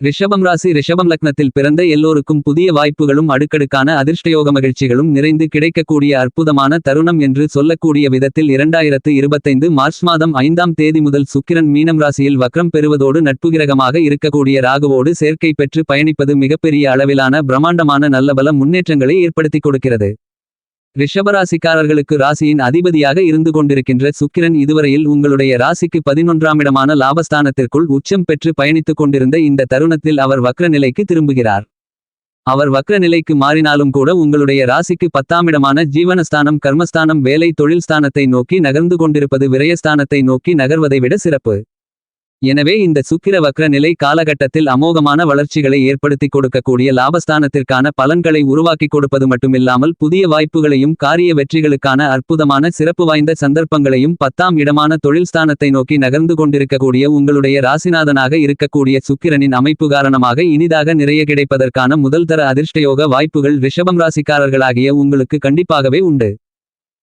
ரிஷபம் ராசி ரிஷபம் லக்னத்தில் பிறந்த எல்லோருக்கும் புதிய வாய்ப்புகளும் அடுக்கடுக்கான அதிர்ஷ்டயோக மகிழ்ச்சிகளும் நிறைந்து கிடைக்கக்கூடிய அற்புதமான தருணம் என்று சொல்லக்கூடிய விதத்தில் இரண்டாயிரத்து இருபத்தைந்து மார்ச் மாதம் ஐந்தாம் தேதி முதல் சுக்கிரன் மீனம் ராசியில் வக்ரம் பெறுவதோடு நட்புகிரகமாக இருக்கக்கூடிய ராகுவோடு சேர்க்கை பெற்று பயணிப்பது மிகப்பெரிய அளவிலான பிரம்மாண்டமான நல்லபல முன்னேற்றங்களை ஏற்படுத்திக் கொடுக்கிறது. ரிஷபராசிக்காரர்களுக்கு ராசியின் அதிபதியாக இருந்து கொண்டிருக்கின்ற சுக்கிரன் இதுவரையில் உங்களுடைய ராசிக்கு பதினொன்றாம் இடமான லாபஸ்தானத்திற்குள் உச்சம் பெற்று பயணித்துக் கொண்டிருந்த இந்த தருணத்தில் அவர் வக்ர நிலைக்கு திரும்புகிறார். அவர் வக்ர நிலைக்கு மாறினாலும் கூட உங்களுடைய ராசிக்கு பத்தாம் இடமான ஜீவனஸ்தானம் கர்மஸ்தானம் வேலை தொழில் ஸ்தானத்தை நோக்கி நகர்ந்து கொண்டிருப்பது விரயஸ்தானத்தை நோக்கி நகர்வதை விட சிறப்பு. எனவே இந்த சுக்கிர வக்ர நிலை காலகட்டத்தில் அமோகமான வளர்ச்சிகளை ஏற்படுத்தி கொடுக்கக்கூடிய லாபஸ்தானத்திற்கான பலன்களை உருவாக்கி கொடுப்பது மட்டுமில்லாமல் புதிய வாய்ப்புகளையும் காரிய வெற்றிகளுக்கான அற்புதமான சிறப்பு வாய்ந்த சந்தர்ப்பங்களையும் பத்தாம் இடமான தொழில் ஸ்தானத்தை நோக்கி நகர்ந்து கொண்டிருக்கக்கூடிய உங்களுடைய ராசிநாதனாக இருக்கக்கூடிய சுக்கிரனின் அமைப்பு காரணமாக இனிதாக நிறைய கிடைப்பதற்கான முதல் தர அதிர்ஷ்டயோக வாய்ப்புகள் ரிஷபம் ராசிக்காரர்களாகிய உங்களுக்கு கண்டிப்பாகவே உண்டு.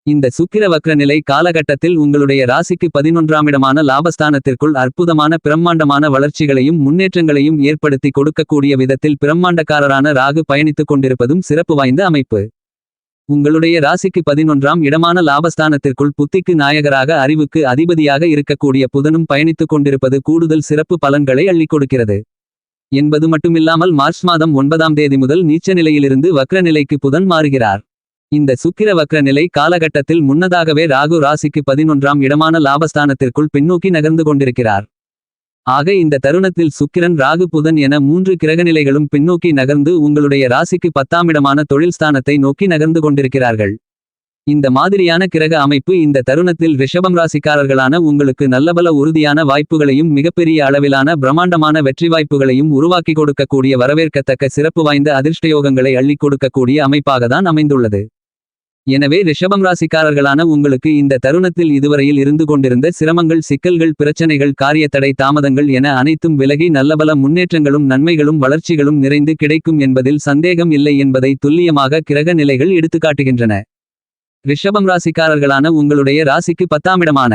இந்த சுக்கிர வக்ர நிலை காலகட்டத்தில் உங்களுடைய ராசிக்கு பதினொன்றாம் இடமான லாபஸ்தானத்திற்குள் அற்புதமான பிரம்மாண்டமான வளர்ச்சிகளையும் முன்னேற்றங்களையும் ஏற்படுத்தி கொடுக்கக்கூடிய விதத்தில் பிரம்மாண்டக்காரரான ராகு பயணித்துக் கொண்டிருப்பதும் சிறப்பு வாய்ந்த அமைப்பு. உங்களுடைய ராசிக்கு பதினொன்றாம் இடமான லாபஸ்தானத்திற்குள் புத்திக்கு நாயகராக அறிவுக்கு அதிபதியாக இருக்கக்கூடிய புதனும் பயணித்துக் கொண்டிருப்பது கூடுதல் சிறப்பு பலன்களை அள்ளிக் கொடுக்கிறது. என்பது மட்டுமில்லாமல் மார்ச் மாதம் ஒன்பதாம் தேதி முதல் நீச்ச நிலையிலிருந்து வக்ர நிலைக்கு புதன் மாறுகிறார். இந்த சுக்கிர வக்ர நிலை காலகட்டத்தில் முன்னதாகவே ராகு ராசிக்கு பதினொன்றாம் இடமான லாபஸ்தானத்திற்குள் பின்னோக்கி நகர்ந்து கொண்டிருக்கிறார். ஆக இந்த தருணத்தில் சுக்கிரன் ராகு புதன் என மூன்று கிரகநிலைகளும் பின்னோக்கி நகர்ந்து உங்களுடைய ராசிக்கு பத்தாம் இடமான தொழில் ஸ்தானத்தை நோக்கி நகர்ந்து கொண்டிருக்கிறார்கள். இந்த மாதிரியான கிரக அமைப்பு இந்த தருணத்தில் ரிஷபம் ராசிக்காரர்களான உங்களுக்கு நல்லபல உறுதியான வாய்ப்புகளையும் மிகப்பெரிய அளவிலான பிரம்மாண்டமான வெற்றி வாய்ப்புகளையும் உருவாக்கி கொடுக்கக்கூடிய வரவேற்கத்தக்க சிறப்பு வாய்ந்த அதிர்ஷ்டயோகங்களை அள்ளி கொடுக்கக்கூடிய அமைப்பாகத்தான் அமைந்துள்ளது. எனவே ரிஷபம் ராசிக்காரர்களான உங்களுக்கு இந்த தருணத்தில் இதுவரையில் இருந்து கொண்டிருந்த சிரமங்கள் சிக்கல்கள் பிரச்சனைகள் காரியத்தடை தாமதங்கள் என அனைத்தும் விலகி நல்லபல முன்னேற்றங்களும் நன்மைகளும் வளர்ச்சிகளும் நிறைந்து கிடைக்கும் என்பதில் சந்தேகம் இல்லை என்பதை துல்லியமாக கிரக நிலைகள் எடுத்துக்காட்டுகின்றன. ரிஷபம் ராசிக்காரர்களான உங்களுடைய ராசிக்கு பத்தாமிடமான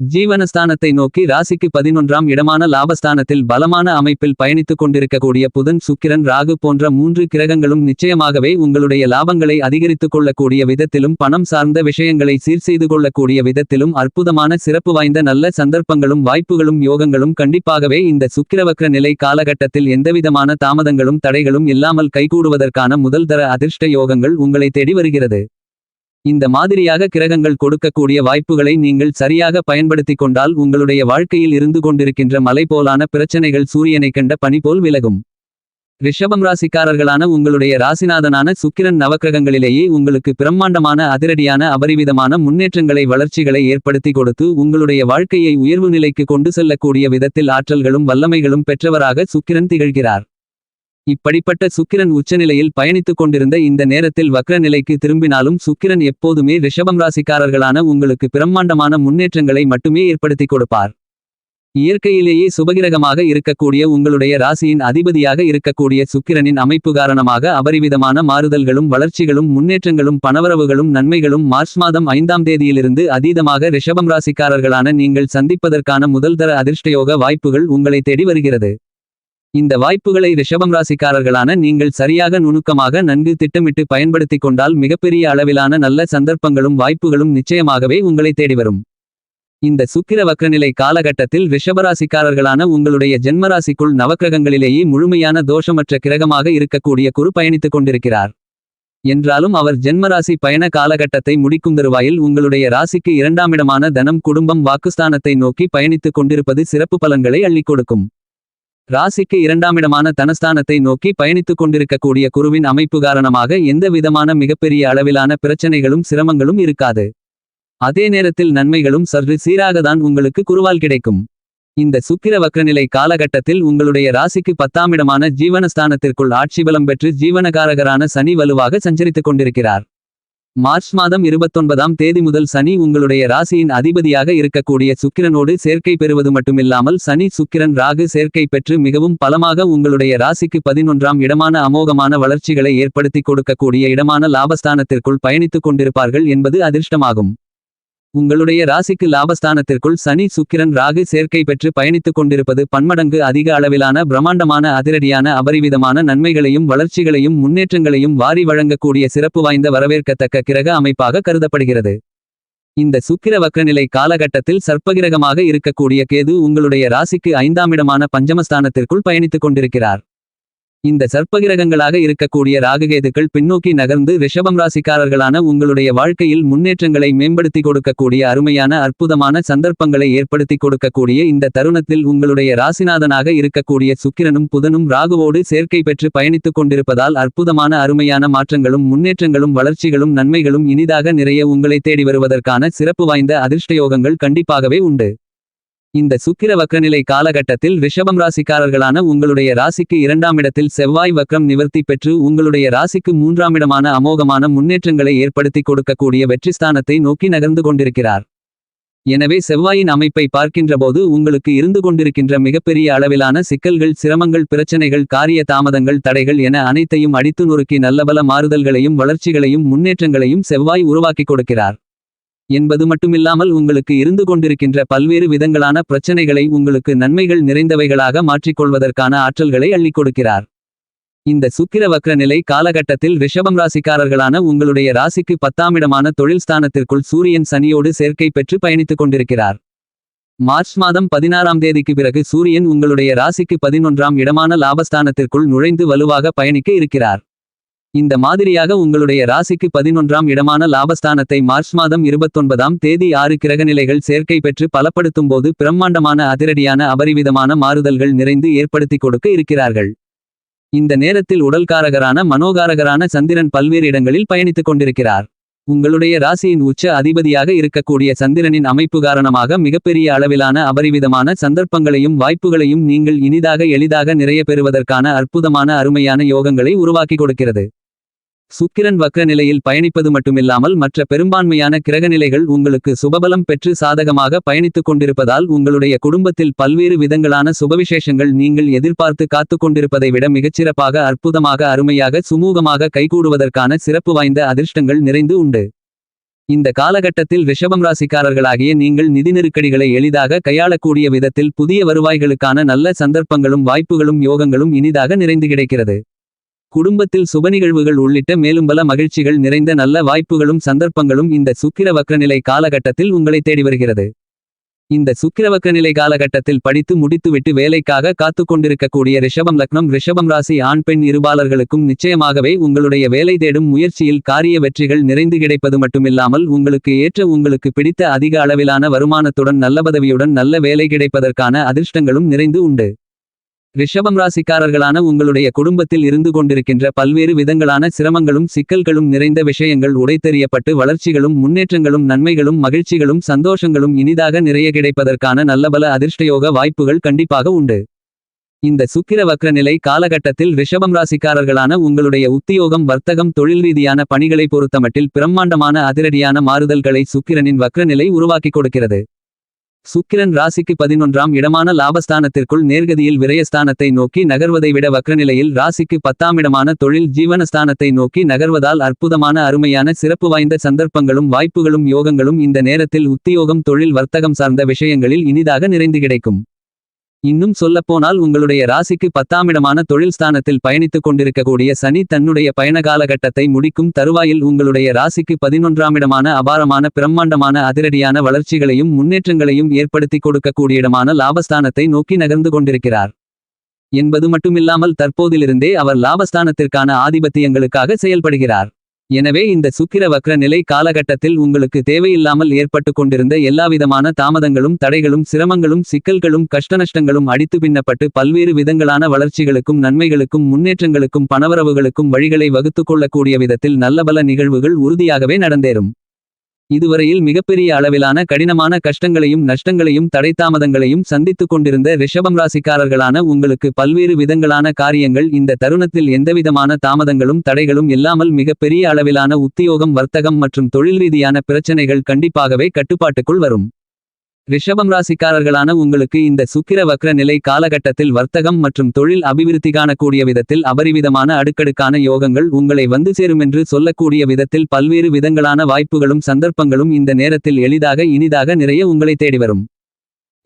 ஜீவனஸ்தானத்தை நோக்கி ராசிக்கு பதினொன்றாம் இடமான லாபஸ்தானத்தில் பலமான அமைப்பில் பயணித்துக் கொண்டிருக்கக்கூடிய புதன் சுக்கிரன் ராகு போன்ற மூன்று கிரகங்களும் நிச்சயமாகவே உங்களுடைய லாபங்களை அதிகரித்துக் கொள்ளக்கூடிய விதத்திலும் பணம் சார்ந்த விஷயங்களை சீர் செய்து கொள்ளக்கூடிய விதத்திலும் அற்புதமான சிறப்பு வாய்ந்த நல்ல சந்தர்ப்பங்களும் வாய்ப்புகளும் யோகங்களும் கண்டிப்பாகவே இந்த சுக்கிரவக்ர நிலை காலகட்டத்தில் எந்தவிதமான தாமதங்களும் தடைகளும் இல்லாமல் கைகூடுவதற்கான முதல் தர அதிர்ஷ்ட யோகங்கள் உங்களை தேடி வருகிறது. இந்த மாதிரியாக கிரகங்கள் கொடுக்கக்கூடிய வாய்ப்புகளை நீங்கள் சரியாக பயன்படுத்திக் கொண்டால் உங்களுடைய வாழ்க்கையில் இருந்து கொண்டிருக்கின்ற மலை போலான பிரச்சனைகள் சூரியனை கண்ட பனி போல் விலகும். ரிஷபம் ராசிக்காரர்களான உங்களுடைய ராசிநாதனான சுக்கிரன் நவக்கிரகங்களிலேயே உங்களுக்கு பிரம்மாண்டமான அதிரடியான அபரிவிதமான முன்னேற்றங்களை வளர்ச்சிகளை ஏற்படுத்தி கொடுத்து உங்களுடைய வாழ்க்கையை உயர்வு நிலைக்கு கொண்டு செல்லக்கூடிய விதத்தில் ஆற்றல்களும் வல்லமைகளும் பெற்றவராக சுக்கிரன் திகழ்கிறார். இப்படிப்பட்ட சுக்கிரன் உச்சநிலையில் பயணித்துக் கொண்டிருந்த இந்த நேரத்தில் வக்ர நிலைக்கு திரும்பினாலும் சுக்கிரன் எப்போதுமே ரிஷபம் ராசிக்காரர்களான உங்களுக்கு பிரம்மாண்டமான முன்னேற்றங்களை மட்டுமே ஏற்படுத்திக் கொடுப்பார். இயற்கையிலேயே சுபகிரகமாக இருக்கக்கூடிய உங்களுடைய ராசியின் அதிபதியாக இருக்கக்கூடிய சுக்கிரனின் அமைப்பு காரணமாக அபரிவிதமான மாறுதல்களும் வளர்ச்சிகளும் முன்னேற்றங்களும் பணவரவுகளும் நன்மைகளும் மார்ச் மாதம் ஐந்தாம் தேதியிலிருந்து அதீதமாக ரிஷபம் ராசிக்காரர்களான நீங்கள் சந்திப்பதற்கான முதல்தர அதிர்ஷ்டயோக வாய்ப்புகள் உங்களை தேடி வருகிறது. இந்த வாய்ப்புகளை ரிஷபம் ராசிக்காரர்களான நீங்கள் சரியாக நுணுக்கமாக நன்கு திட்டமிட்டு பயன்படுத்திக் கொண்டால் மிகப்பெரிய அளவிலான நல்ல சந்தர்ப்பங்களும் வாய்ப்புகளும் நிச்சயமாகவே உங்களை தேடிவரும். இந்த சுக்கிர வக்கநிலை காலகட்டத்தில் ரிஷபராசிக்காரர்களான உங்களுடைய ஜென்மராசிக்குள் நவக்கிரகங்களிலேயே முழுமையான தோஷமற்ற கிரகமாக இருக்கக்கூடிய குரு பயணித்துக் கொண்டிருக்கிறார். என்றாலும் அவர் ஜென்மராசி பயண காலகட்டத்தை முடிக்கும் தருவாயில் உங்களுடைய ராசிக்கு இரண்டாமிடமான தனம் குடும்பம் வாக்குஸ்தானத்தை நோக்கி பயணித்துக் கொண்டிருப்பது சிறப்பு பலன்களை அள்ளிக் கொடுக்கும். ராசிக்கு இரண்டாமிடமான தனஸ்தானத்தை நோக்கி பயணித்துக் கொண்டிருக்கக்கூடிய குருவின் அமைப்பு காரணமாக எந்த விதமான மிகப்பெரிய அளவிலான பிரச்சனைகளும் சிரமங்களும் இருக்காது. அதே நேரத்தில் நன்மைகளும் சற்று சீராகத்தான் உங்களுக்கு குருவால் கிடைக்கும். இந்த சுக்கிர வக்ரநிலை காலகட்டத்தில் உங்களுடைய ராசிக்கு பத்தாமிடமான ஜீவனஸ்தானத்திற்குள் ஆட்சி பலம் பெற்று ஜீவனகாரகரான சனி வலுவாக சஞ்சரித்துக் கொண்டிருக்கிறார். மார்ச் மாதம் இருபத்தொன்பதாம் தேதி முதல் சனி உங்களுடைய ராசியின் அதிபதியாக இருக்கக்கூடிய சுக்கிரனோடு சேர்க்கை பெறுவது மட்டுமில்லாமல் சனி சுக்கிரன் ராகு சேர்க்கை பெற்று மிகவும் பலமாக உங்களுடைய ராசிக்கு பதினொன்றாம் இடமான அமோகமான வளர்ச்சிகளை ஏற்படுத்தி கொடுக்கக்கூடிய இடமான லாபஸ்தானத்திற்குள் பயணித்துக் கொண்டிருப்பார்கள் என்பது அதிர்ஷ்டமாகும். உங்களுடைய ராசிக்கு லாபஸ்தானத்திற்குள் சனி சுக்கிரன் ராகு சேர்க்கை பெற்று பயணித்துக் கொண்டிருப்பது பன்மடங்கு அதிக அளவிலான பிரம்மாண்டமான அதிரடியான அபரிவிதமான நன்மைகளையும் வளர்ச்சிகளையும் முன்னேற்றங்களையும் வாரி வழங்கக்கூடிய சிறப்பு வாய்ந்த வரவேற்கத்தக்க கிரக அமைப்பாக கருதப்படுகிறது. இந்த சுக்கிர வக்ரநிலை காலகட்டத்தில் சர்ப்பகிரகமாக இருக்கக்கூடிய கேது உங்களுடைய ராசிக்கு ஐந்தாமிடமான பஞ்சமஸ்தானத்திற்குள் பயணித்துக் கொண்டிருக்கிறார். இந்த சர்ப்பகிரகங்களாக இருக்கக்கூடிய ராககேதுக்கள் பின்னோக்கி நகர்ந்து ரிஷபம் ராசிக்காரர்களான உங்களுடைய வாழ்க்கையில் முன்னேற்றங்களை மேம்படுத்தி கொடுக்கக்கூடிய அருமையான அற்புதமான சந்தர்ப்பங்களை ஏற்படுத்தி கொடுக்கக்கூடிய இந்த தருணத்தில் உங்களுடைய ராசிநாதனாக இருக்கக்கூடிய சுக்கிரனும் புதனும் ராகுவோடு சேர்க்கை பெற்று பயணித்துக் கொண்டிருப்பதால் அற்புதமான அருமையான மாற்றங்களும் முன்னேற்றங்களும் வளர்ச்சிகளும் நன்மைகளும் இனிதாக நிறைய உங்களை தேடி வருவதற்கான சிறப்பு வாய்ந்த அதிர்ஷ்டயோகங்கள் கண்டிப்பாகவே உண்டு. இந்த சுக்கிர வக்கநிலை காலகட்டத்தில் ரிஷபம் ராசிக்காரர்களான உங்களுடைய ராசிக்கு இரண்டாம் இடத்தில் செவ்வாய் வக்ரம் நிவர்த்தி பெற்று உங்களுடைய ராசிக்கு மூன்றாம் இடமான அமோகமான முன்னேற்றங்களை ஏற்படுத்தி கொடுக்கக்கூடிய வெற்றிஸ்தானத்தை நோக்கி நகர்ந்து கொண்டிருக்கிறார். எனவே செவ்வாயின் அமைப்பை பார்க்கின்றபோது உங்களுக்கு இருந்து கொண்டிருக்கின்ற மிகப்பெரிய அளவிலான சிக்கல்கள் சிரமங்கள் பிரச்சனைகள் காரிய தாமதங்கள் தடைகள் என அனைத்தையும் அடித்து நொறுக்கி நல்லபல மாறுதல்களையும் வளர்ச்சிகளையும் முன்னேற்றங்களையும் செவ்வாய் உருவாக்கிக் கொடுக்கிறார். என்பது மட்டுமில்லாமல் உங்களுக்கு இருந்து கொண்டிருக்கின்ற பல்வேறு விதங்களான பிரச்சனைகளை உங்களுக்கு நன்மைகள் நிறைந்தவைகளாக மாற்றிக்கொள்வதற்கான ஆற்றல்களை அள்ளிக் கொடுக்கிறார். இந்த சுக்கிர வக்ர நிலை காலகட்டத்தில் ரிஷபம் ராசிக்காரர்களான உங்களுடைய ராசிக்கு பத்தாமிடமான தொழில் ஸ்தானத்திற்குள் சூரியன் சனியோடு சேர்க்கை பெற்று பயணித்துக் கொண்டிருக்கிறார். மார்ச் மாதம் பதினாறாம் தேதிக்கு பிறகு சூரியன் உங்களுடைய ராசிக்கு பதினொன்றாம் இடமான லாபஸ்தானத்திற்குள் நுழைந்து வலுவாக பயணிக்க இருக்கிறார். இந்த மாதிரியாக உங்களுடைய ராசிக்கு பதினொன்றாம் இடமான லாபஸ்தானத்தை மார்ச் மாதம் இருபத்தொன்பதாம் தேதி ஆறு கிரகநிலைகள் சேர்க்கை பெற்று பலப்படுத்தும் போது பிரம்மாண்டமான அதிரடியான அபரிவிதமான மாறுதல்கள் நிறைந்து ஏற்படுத்தி கொடுக்க இருக்கிறார்கள். இந்த நேரத்தில் உடல்காரகரான மனோகாரகரான சந்திரன் பல்வேறு இடங்களில் பயணித்துக் கொண்டிருக்கிறார். உங்களுடைய ராசியின் உச்ச அதிபதியாக இருக்கக்கூடிய சந்திரனின் அமைப்பு காரணமாக மிகப்பெரிய அளவிலான அபரிவிதமான சந்தர்ப்பங்களையும் வாய்ப்புகளையும் நீங்கள் இனிதாக எளிதாக நிறைய பெறுவதற்கான அற்புதமான அருமையான யோகங்களை உருவாக்கி கொடுக்கிறது. சுக்கிரன் வக்ர நிலையில் பயணிப்பது மட்டுமில்லாமல் மற்ற பெரும்பான்மையான கிரகநிலைகள் உங்களுக்கு சுபபலம் பெற்று சாதகமாக பயணித்துக் கொண்டிருப்பதால் உங்களுடைய குடும்பத்தில் பல்வேறு விதங்களான சுபவிசேஷங்கள் நீங்கள் எதிர்பார்த்து காத்துக் கொண்டிருப்பதை விட மிகச்சிறப்பாக அற்புதமாக அருமையாக சுமூகமாக கைகூடுவதற்கான சிறப்பு வாய்ந்த அதிர்ஷ்டங்கள் நிறைந்து உண்டு. இந்த காலகட்டத்தில் ரிஷபம் ராசிக்காரர்களாகிய நீங்கள் நிதி நெருக்கடிகளை எளிதாக கையாளக்கூடிய விதத்தில் புதிய வருவாய்களுக்கான நல்ல சந்தர்ப்பங்களும் வாய்ப்புகளும் யோகங்களும் இனிதாக நிறைந்து கிடைக்கிறது. குடும்பத்தில் சுபநிகழ்வுகள் உள்ளிட்ட மேலும் பல மகிழ்ச்சிகள் நிறைந்த நல்ல வாய்ப்புகளும் சந்தர்ப்பங்களும் இந்த சுக்கிர வக்ரநிலை காலகட்டத்தில் உங்களை தேடி வருகிறது. இந்த சுக்கிரவக்கநிலை காலகட்டத்தில் படித்து முடித்துவிட்டு வேலைக்காக காத்துக் கொண்டிருக்கக்கூடிய ரிஷபம் லக்னம் ரிஷபம் ராசி ஆண் பெண் இருபாளர்களுக்கும் நிச்சயமாகவே உங்களுடைய வேலை தேடும் முயற்சியில் காரிய வெற்றிகள் நிறைந்து கிடைப்பது மட்டுமில்லாமல் உங்களுக்கு ஏற்ற உங்களுக்கு பிடித்த அதிக அளவிலான வருமானத்துடன் நல்ல பதவியுடன் நல்ல வேலை கிடைப்பதற்கான அதிர்ஷ்டங்களும் நிறைந்து உண்டு. ரிஷபம் ராசிக்காரர்களான உங்களுடைய குடும்பத்தில் இருந்து கொண்டிருக்கின்ற பல்வேறு விதங்களான சிரமங்களும் சிக்கல்களும் நிறைந்த விஷயங்கள் உடைத்தெறியப்பட்டு வளர்ச்சிகளும் முன்னேற்றங்களும் நன்மைகளும் மகிழ்ச்சிகளும் சந்தோஷங்களும் இனிதாக நிறைய கிடைப்பதற்கான நல்லபல அதிர்ஷ்டயோக வாய்ப்புகள் கண்டிப்பாக உண்டு. இந்த சுக்கிர வக்ர நிலை காலகட்டத்தில் ரிஷபம் ராசிக்காரர்களான உங்களுடைய உத்தியோகம் வர்த்தகம் தொழில் ரீதியான பணிகளை பொறுத்தமட்டில் பிரம்மாண்டமான அதிரடியான மாறுதல்களை சுக்கிரனின் வக்ரநிலை உருவாக்கி உருவாக்கிக் கொடுக்கிறது. சுக்கிரன் ராசிக்கு பதினொன்றாம் இடமான லாபஸ்தானத்திற்குள் நேர்கதியில் விரயஸ்தானத்தை நோக்கி நகர்வதை விட வக்ரநிலையில் ராசிக்கு பத்தாம் இடமான தொழில் ஜீவனஸ்தானத்தை நோக்கி நகர்வதால் அற்புதமான அருமையான சிறப்பு வாய்ந்த சந்தர்ப்பங்களும் வாய்ப்புகளும் யோகங்களும் இந்த நேரத்தில் உத்தியோகம் தொழில் வர்த்தகம் சார்ந்த விஷயங்களில் இனிதாக நிறைந்து கிடைக்கும். இன்னும் சொல்லப்போனால் உங்களுடைய ராசிக்கு பத்தாமிடமான தொழில் ஸ்தானத்தில் பயணித்துக் கொண்டிருக்கக்கூடிய சனி தன்னுடைய பயண காலகட்டத்தை முடிக்கும் தருவாயில் உங்களுடைய ராசிக்கு பதினொன்றாமிடமான அபாரமான பிரம்மாண்டமான அதிரடியான வளர்ச்சிகளையும் முன்னேற்றங்களையும் ஏற்படுத்தி கொடுக்கக்கூடியடமான லாபஸ்தானத்தை நோக்கி நகர்ந்து கொண்டிருக்கிறார். என்பது மட்டுமில்லாமல் தற்போதிலிருந்தே அவர் லாபஸ்தானத்திற்கான ஆதிபத்தியங்களுக்காக செயல்படுகிறார். எனவே இந்த சுக்கிர வக்ர நிலை காலகட்டத்தில் உங்களுக்கு தேவையில்லாமல் ஏற்பட்டு கொண்டிருந்த எல்லாவிதமான தாமதங்களும் தடைகளும் சிரமங்களும் சிக்கல்களும் கஷ்டநஷ்டங்களும் அடித்து பின்னப்பட்டு பல்வேறு விதங்களான வளர்ச்சிகளுக்கும் நன்மைகளுக்கும் முன்னேற்றங்களுக்கும் பணவரவுகளுக்கும் வழிகளை வகுத்துக் கொள்ளக்கூடிய விதத்தில் நல்லபல நிகழ்வுகள் உறுதியாகவே நடந்தேறும். இதுவரையில் மிகப்பெரிய அளவிலான கடினமான கஷ்டங்களையும் நஷ்டங்களையும் தடைத்தாமதங்களையும் சந்தித்துக் கொண்டிருந்த ரிஷபம் ராசிக்காரர்களான உங்களுக்கு பல்வேறு விதங்களான காரியங்கள் இந்த தருணத்தில் எந்தவிதமான தாமதங்களும் தடைகளும் இல்லாமல் மிகப்பெரிய அளவிலான உத்தியோகம் வர்த்தகம் மற்றும் தொழில் ரீதியான பிரச்சனைகள் கண்டிப்பாகவே கட்டுப்பாட்டுக்குள் வரும். ரிஷபம் ராசிக்காரர்களான உங்களுக்கு இந்த சுக்கிர வக்ர நிலை காலகட்டத்தில் வர்த்தகம் மற்றும் தொழில் அபிவிருத்தி காணக்கூடிய விதத்தில் அபரிவிதமான அடுக்கடுக்கான யோகங்கள் உங்களை வந்து சேருமென்று சொல்லக்கூடிய விதத்தில் பல்வேறு விதங்களான வாய்ப்புகளும் சந்தர்ப்பங்களும் இந்த நேரத்தில் எளிதாக இனிதாக நிறைய உங்களை தேடி வரும்.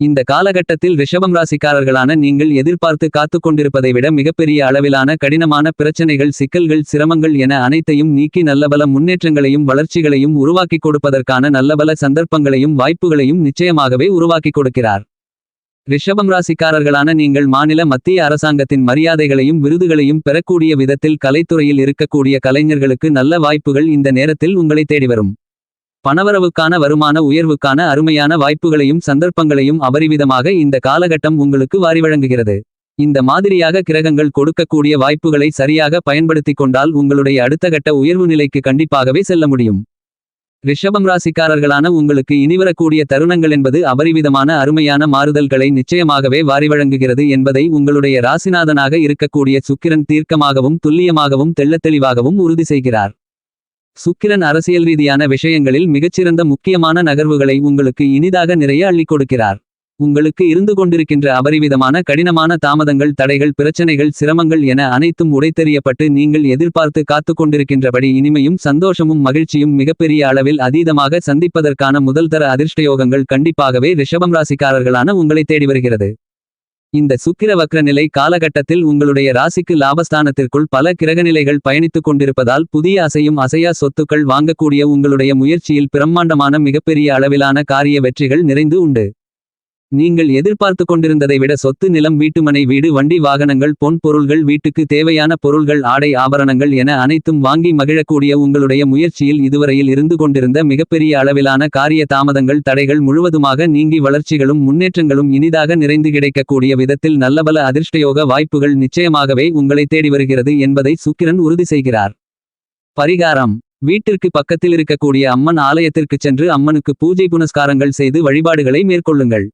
இந்த காலகட்டத்தில் ரிஷபம் ராசிக்காரர்களான நீங்கள் எதிர்பார்த்து காத்துக் கொண்டிருப்பதை விட மிகப்பெரிய அளவிலான கடினமான பிரச்சனைகள் சிக்கல்கள் சிரமங்கள் என அனைத்தையும் நீக்கி நல்லபல முன்னேற்றங்களையும் வளர்ச்சிகளையும் உருவாக்கி கொடுப்பதற்கான நல்லபல சந்தர்ப்பங்களையும் வாய்ப்புகளையும் நிச்சயமாகவே உருவாக்கிக் கொடுக்கிறார். ரிஷபம் ராசிக்காரர்களான நீங்கள் மாநில மத்திய அரசாங்கத்தின் மரியாதைகளையும் விருதுகளையும் பெறக்கூடிய விதத்தில் கலைத்துறையில் இருக்கக்கூடிய கலைஞர்களுக்கு நல்ல வாய்ப்புகள் இந்த நேரத்தில் உங்களை தேடி வரும் பணவரவுக்கான வருமான உயர்வுக்கான அருமையான வாய்ப்புகளையும் சந்தர்ப்பங்களையும் அபரிவிதமாக இந்த காலகட்டம் உங்களுக்கு வாரி வழங்குகிறது. இந்த மாதிரியாக கிரகங்கள் கொடுக்கக்கூடிய வாய்ப்புகளை சரியாக பயன்படுத்திக் கொண்டால் உங்களுடைய அடுத்த கட்ட உயர்வு நிலைக்கு கண்டிப்பாகவே செல்ல முடியும். ரிஷபம் ராசிக்காரர்களான உங்களுக்கு இனிவரக்கூடிய தருணங்கள் என்பது அபரிவிதமான அருமையான மாறுதல்களை நிச்சயமாகவே வாரி வழங்குகிறது என்பதை உங்களுடைய ராசிநாதனாக இருக்கக்கூடிய சுக்கிரன் தீர்க்கமாகவும் துல்லியமாகவும் தெள்ளத்தெளிவாகவும் உறுதி செய்கிறார். சுக்கிரன் அரசியல் ரீதியான விஷயங்களில் மிகச்சிறந்த முக்கியமான நகர்வுகளை உங்களுக்கு இனிதாக நிறைய அள்ளிக் கொடுக்கிறார். உங்களுக்கு இருந்து கொண்டிருக்கின்ற அபரிவிதமான கடினமான தாமதங்கள் தடைகள் பிரச்சனைகள் சிரமங்கள் என அனைத்தும் உடைத்தெறியப்பட்டு நீங்கள் எதிர்பார்த்து காத்துக் கொண்டிருக்கின்றபடி இனிமையும் சந்தோஷமும் மகிழ்ச்சியும் மிகப்பெரிய அளவில் அதீதமாக சந்திப்பதற்கான முதல்தர அதிர்ஷ்டயோகங்கள் கண்டிப்பாகவே ரிஷபம் ராசிக்காரர்களான உங்களை தேடி வருகிறது. இந்த சுக்கிர வக்ர நிலை காலகட்டத்தில் உங்களுடைய ராசிக்கு லாபஸ்தானத்திற்குள் பல கிரகநிலைகள் பயணித்துக் கொண்டிருப்பதால் புதிய அசையும் அசையா சொத்துக்கள் வாங்கக்கூடிய உங்களுடைய முயற்சியில் பிரம்மாண்டமான மிகப்பெரிய அளவிலான காரிய வெற்றிகள் நிறைந்து உண்டு. நீங்கள் எதிர்பார்த்து கொண்டிருந்ததை விட சொத்து நிலம் வீட்டுமனை வீடு வண்டி வாகனங்கள் பொன் பொருள்கள் வீட்டுக்கு தேவையான பொருள்கள் ஆடை ஆபரணங்கள் என அனைத்தும் வாங்கி மகிழக்கூடிய உங்களுடைய முயற்சியில் இதுவரையில் இருந்து கொண்டிருந்த மிகப்பெரிய அளவிலான காரிய தாமதங்கள் தடைகள் முழுவதுமாக நீங்கி வளர்ச்சிகளும் முன்னேற்றங்களும் இனிதாக நிறைந்து கிடைக்கக்கூடிய விதத்தில் நல்லபல அதிர்ஷ்டயோக வாய்ப்புகள் நிச்சயமாகவே உங்களை தேடி வருகிறது என்பதை சுக்கிரன் உறுதி செய்கிறார். பரிகாரம். வீட்டிற்கு பக்கத்தில் இருக்கக்கூடிய அம்மன் ஆலயத்திற்குச் சென்று அம்மனுக்கு பூஜை புனஸ்காரங்கள் செய்து வழிபாடுகளை மேற்கொள்ளுங்கள்.